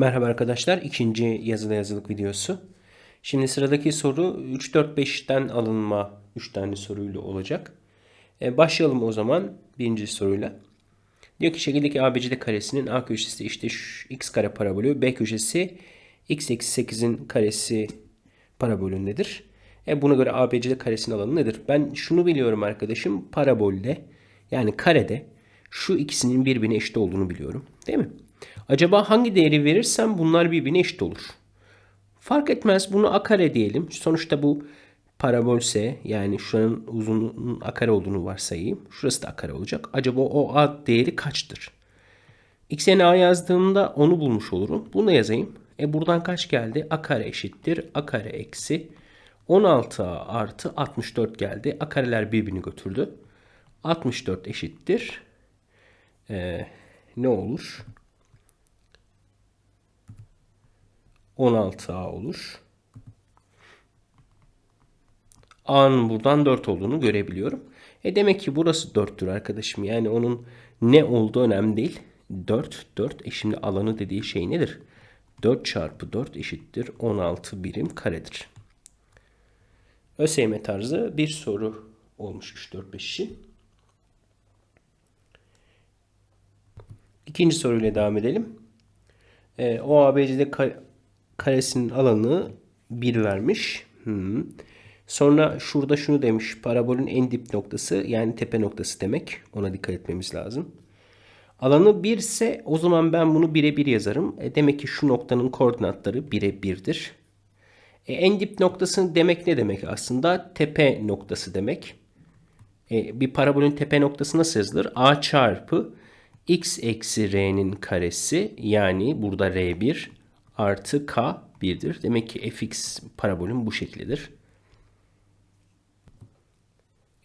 Merhaba arkadaşlar. ikinci yazılı yazılık videosu. Şimdi sıradaki soru 3, 4, 5'ten alınma 3 tane soruyla olacak. E, başlayalım o zaman birinci soruyla. Diyor ki şekildeki ABCD karesinin A köşesi işte şu x kare parabolü, B köşesi x eksi 8'in karesi parabolündedir. E buna göre ABCD karesinin alanı nedir? Ben şunu biliyorum arkadaşım. Parabolde yani karede şu ikisinin birbirine eşit olduğunu biliyorum. Değil mi? Acaba hangi değeri verirsem bunlar birbirine eşit olur. Fark etmez bunu a kare diyelim. Sonuçta bu parabolse yani şuranın uzunluğunun a kare olduğunu varsayayım. Şurası da a kare olacak. Acaba o a değeri kaçtır? x yerine a yazdığımda onu bulmuş olurum. Bunu yazayım. E buradan kaç geldi? a kare eşittir. a kare eksi 16a artı 64 geldi. A kareler birbirini götürdü. 64 eşittir. Ee, ne olur? 16A olur. A'nın buradan 4 olduğunu görebiliyorum. E demek ki burası 4'tür arkadaşım. Yani onun ne olduğu önemli değil. 4, 4. E şimdi alanı dediği şey nedir? 4 çarpı 4 eşittir 16 birim karedir. ÖSYM tarzı bir soru olmuş 3, 4, 5 için. İkinci soruyla devam edelim. E, o ABC'de karesinin alanı 1 vermiş. Hmm. Sonra şurada şunu demiş. Parabolün en dip noktası yani tepe noktası demek. Ona dikkat etmemiz lazım. Alanı 1 ise o zaman ben bunu 1'e 1 yazarım. E demek ki şu noktanın koordinatları 1'e 1'dir. E en dip noktası demek ne demek aslında? Tepe noktası demek. E bir parabolün tepe noktası nasıl yazılır? A çarpı x eksi r'nin karesi yani burada r1 artı k 1'dir. Demek ki fx parabolün bu şeklidir.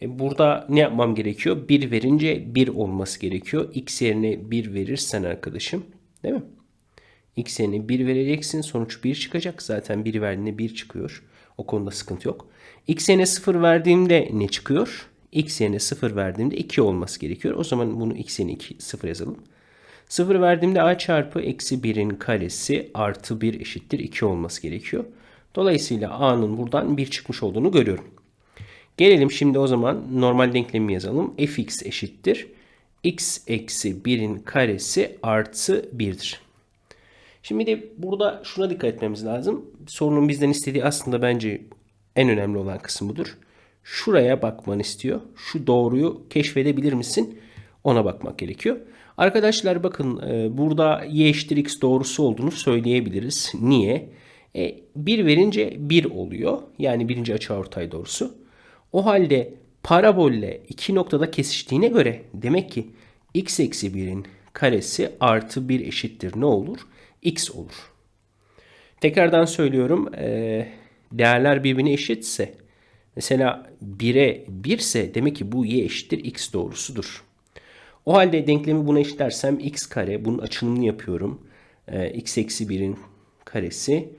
E burada ne yapmam gerekiyor? 1 verince 1 olması gerekiyor. x yerine 1 verirsen arkadaşım değil mi? x yerine 1 vereceksin. Sonuç 1 çıkacak. Zaten 1 verdiğinde 1 çıkıyor. O konuda sıkıntı yok. x yerine 0 verdiğimde ne çıkıyor? x yerine 0 verdiğimde 2 olması gerekiyor. O zaman bunu x yerine 2, 0 yazalım. 0 verdiğimde a çarpı eksi 1'in karesi artı 1 eşittir 2 olması gerekiyor. Dolayısıyla a'nın buradan 1 çıkmış olduğunu görüyorum. Gelelim şimdi o zaman normal denklemi yazalım. fx eşittir. x eksi 1'in karesi artı 1'dir. Şimdi de burada şuna dikkat etmemiz lazım. Sorunun bizden istediği aslında bence en önemli olan kısım budur. Şuraya bakmanı istiyor. Şu doğruyu keşfedebilir misin? Ona bakmak gerekiyor. Arkadaşlar bakın e, burada y eşittir x doğrusu olduğunu söyleyebiliriz. Niye? E, 1 verince 1 oluyor. Yani birinci açıortay doğrusu. O halde parabolle iki noktada kesiştiğine göre demek ki x eksi 1'in karesi artı 1 eşittir ne olur? x olur. Tekrardan söylüyorum. E, değerler birbirine eşitse mesela 1'e 1 ise demek ki bu y eşittir x doğrusudur. O halde denklemi buna eşitlersem x kare bunun açılımını yapıyorum. E, x eksi 1'in karesi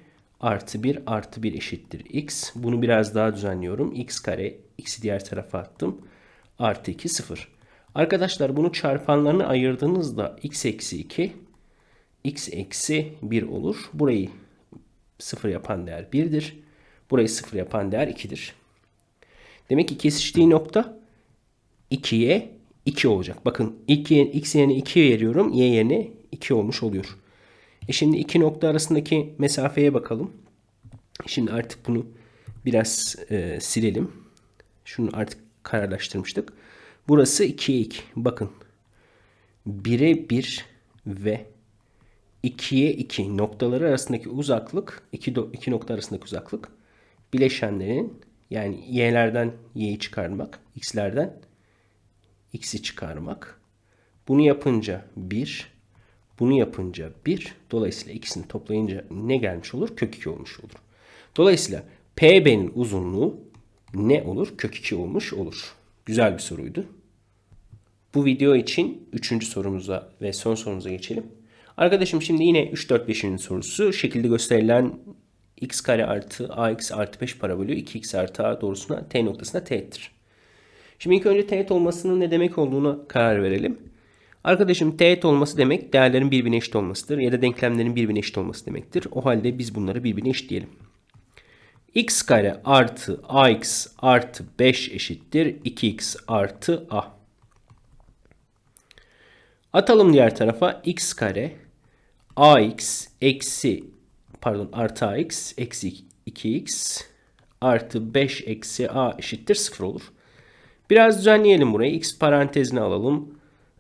artı 1 artı 1 eşittir x. Bunu biraz daha düzenliyorum. x kare x'i diğer tarafa attım. Artı 2 0. Arkadaşlar bunu çarpanlarını ayırdığınızda x eksi 2 x eksi 1 olur. Burayı 0 yapan değer 1'dir. Burayı 0 yapan değer 2'dir. Demek ki kesiştiği nokta 2'ye 2 olacak. Bakın 2, x yerine 2 veriyorum. Y yerine 2 olmuş oluyor. E şimdi iki nokta arasındaki mesafeye bakalım. Şimdi artık bunu biraz e, silelim. Şunu artık kararlaştırmıştık. Burası 2'ye 2. Bakın. 1'e 1 ve 2'ye 2 noktaları arasındaki uzaklık, iki, iki nokta arasındaki uzaklık bileşenlerin yani y'lerden y'yi çıkarmak, x'lerden x'i çıkarmak. Bunu yapınca 1, bunu yapınca 1. Dolayısıyla ikisini toplayınca ne gelmiş olur? Kök 2 olmuş olur. Dolayısıyla PB'nin uzunluğu ne olur? Kök 2 olmuş olur. Güzel bir soruydu. Bu video için 3. sorumuza ve son sorumuza geçelim. Arkadaşım şimdi yine 3, 4, 5. sorusu. Şekilde gösterilen x kare artı ax artı 5 parabolü 2x artı a doğrusuna t noktasına teğettir. Şimdi ilk önce teğet olmasının ne demek olduğuna karar verelim. Arkadaşım teğet olması demek değerlerin birbirine eşit olmasıdır ya da denklemlerin birbirine eşit olması demektir. O halde biz bunları birbirine eşitleyelim. x kare artı ax artı 5 eşittir 2x artı a. Atalım diğer tarafa x kare ax eksi pardon artı ax eksi 2x artı 5 eksi a eşittir 0 olur. Biraz düzenleyelim burayı. x parantezine alalım.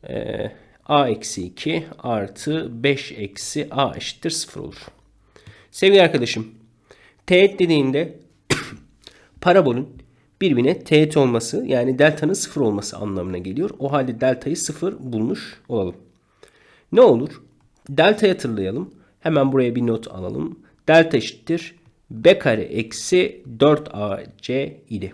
Ee, a eksi 2 artı 5 eksi a eşittir 0 olur. Sevgili arkadaşım teğet dediğinde parabolün birbirine teğet olması yani delta'nın 0 olması anlamına geliyor. O halde delta'yı 0 bulmuş olalım. Ne olur? Delta'yı hatırlayalım. Hemen buraya bir not alalım. Delta eşittir b kare eksi 4ac idi.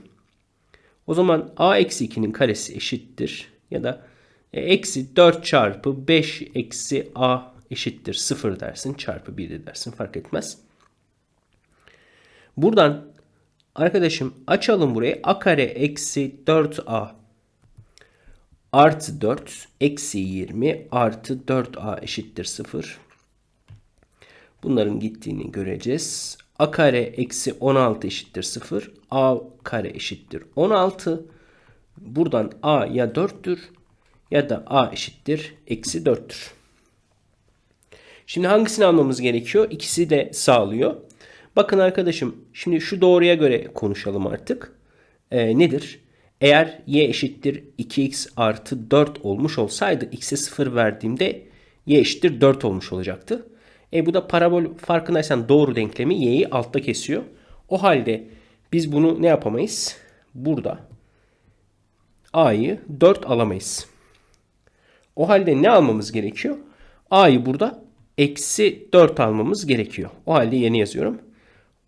O zaman a eksi 2'nin karesi eşittir. Ya da e, eksi 4 çarpı 5 eksi a eşittir 0 dersin. Çarpı 1 de dersin fark etmez. Buradan arkadaşım açalım burayı. a kare eksi 4a artı 4 eksi 20 artı 4a eşittir 0. Bunların gittiğini göreceğiz. A kare eksi 16 eşittir 0. a kare eşittir 16. Buradan a ya 4'tür ya da a eşittir eksi 4'tür. Şimdi hangisini almamız gerekiyor? İkisi de sağlıyor. Bakın arkadaşım şimdi şu doğruya göre konuşalım artık. Ee, nedir? Eğer y eşittir 2x artı 4 olmuş olsaydı x'e 0 verdiğimde y eşittir 4 olmuş olacaktı. E bu da parabol farkındaysan doğru denklemi y'yi altta kesiyor. O halde biz bunu ne yapamayız? Burada a'yı 4 alamayız. O halde ne almamız gerekiyor? a'yı burada eksi 4 almamız gerekiyor. O halde yeni yazıyorum.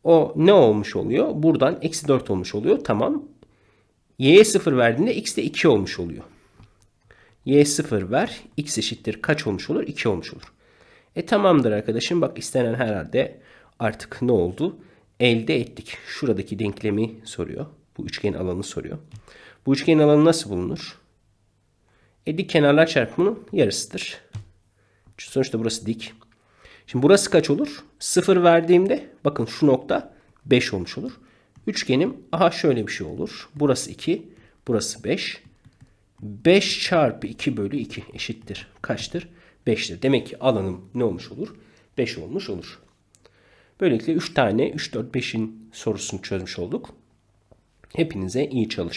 O ne olmuş oluyor? Buradan eksi 4 olmuş oluyor. Tamam. Y'ye 0 verdiğinde x de 2 olmuş oluyor. Y 0 ver. X eşittir kaç olmuş olur? 2 olmuş olur. E tamamdır arkadaşım. Bak istenen herhalde artık ne oldu? Elde ettik. Şuradaki denklemi soruyor. Bu üçgen alanı soruyor. Bu üçgen alanı nasıl bulunur? E dik kenarlar çarpımının yarısıdır. Çünkü sonuçta burası dik. Şimdi burası kaç olur? 0 verdiğimde bakın şu nokta 5 olmuş olur. Üçgenim aha şöyle bir şey olur. Burası 2, burası 5. 5 çarpı 2 bölü 2 eşittir. Kaçtır? 5'tir. Demek ki alanım ne olmuş olur? 5 olmuş olur. Böylelikle 3 tane 3, 4, 5'in sorusunu çözmüş olduk. Hepinize iyi çalışmalar.